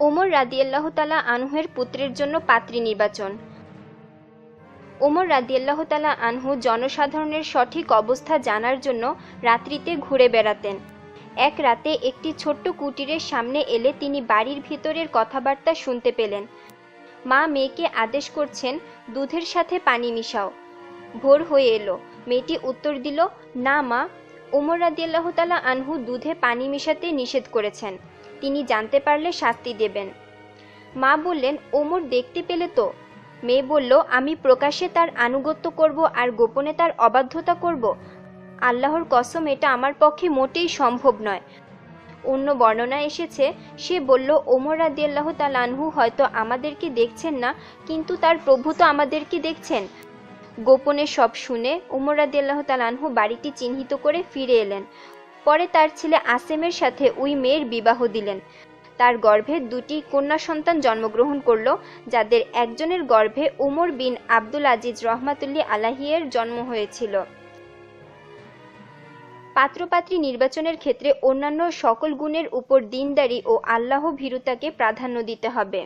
ওমর রাদিয়াল্লাহ তালা আনহুয়ের পুত্রের জন্য পাত্রী নির্বাচন। ওমর রাদিয়াল্লাহ তালা আনহু জনসাধারণের সঠিক অবস্থা জানার জন্য রাত্রিতে ঘুরে বেড়াতেন। এক রাতে একটি ছোট্ট কুটিরের সামনে এলে তিনি বাড়ির ভিতরের কথাবার্তা শুনতে পেলেন। মা মেয়েকে আদেশ করছেন, দুধের সাথে পানি মিশাও। ভোর হয়ে এলো। মেয়েটি উত্তর দিল, না মা। ওমর রাদিয়াল্লাহ তালা আনহু দুধে পানি মিশাতে নিষেধ করেছেন। তিনি জানতে পারলে শাস্তি দেবেন। মা বললেন, ওমর দেখতে পেলে তো? মেয়ে বলল, আমি প্রকাশ্যে তার আনুগত্য করব আর গোপনে তার অবাধ্যতা করব। আল্লাহর কসম, এটা আমার পক্ষে মোটেই সম্ভব নয়। অন্য বর্ণনা এসেছে, সে বলল, ওমর রাদিয়াল্লাহ তালানহু হয়তো আমাদেরকে দেখছেন না, কিন্তু তার প্রভু তো আমাদেরকে দেখছেন। গোপনে সব শুনে ওমর রাদিয়াল্লাহ তালানহু বাড়িটি চিহ্নিত করে ফিরে এলেন। পরে তার ছেলে আসেমের সাথে ওই মেয়ের বিবাহ দিলেন। তার গর্ভে দুটি কন্যা সন্তান জন্মগ্রহণ করল, যাদের একজনের গর্ভে উমর বিন আব্দুল আজিজ রহমাতুল্লি আলাহিয়ের জন্ম হয়েছিল। পাত্রপাত্রী নির্বাচনের ক্ষেত্রে অন্যান্য সকল গুণের উপর দিনদারি ও আল্লাহ ভীরুতাকে প্রাধান্য দিতে হবে।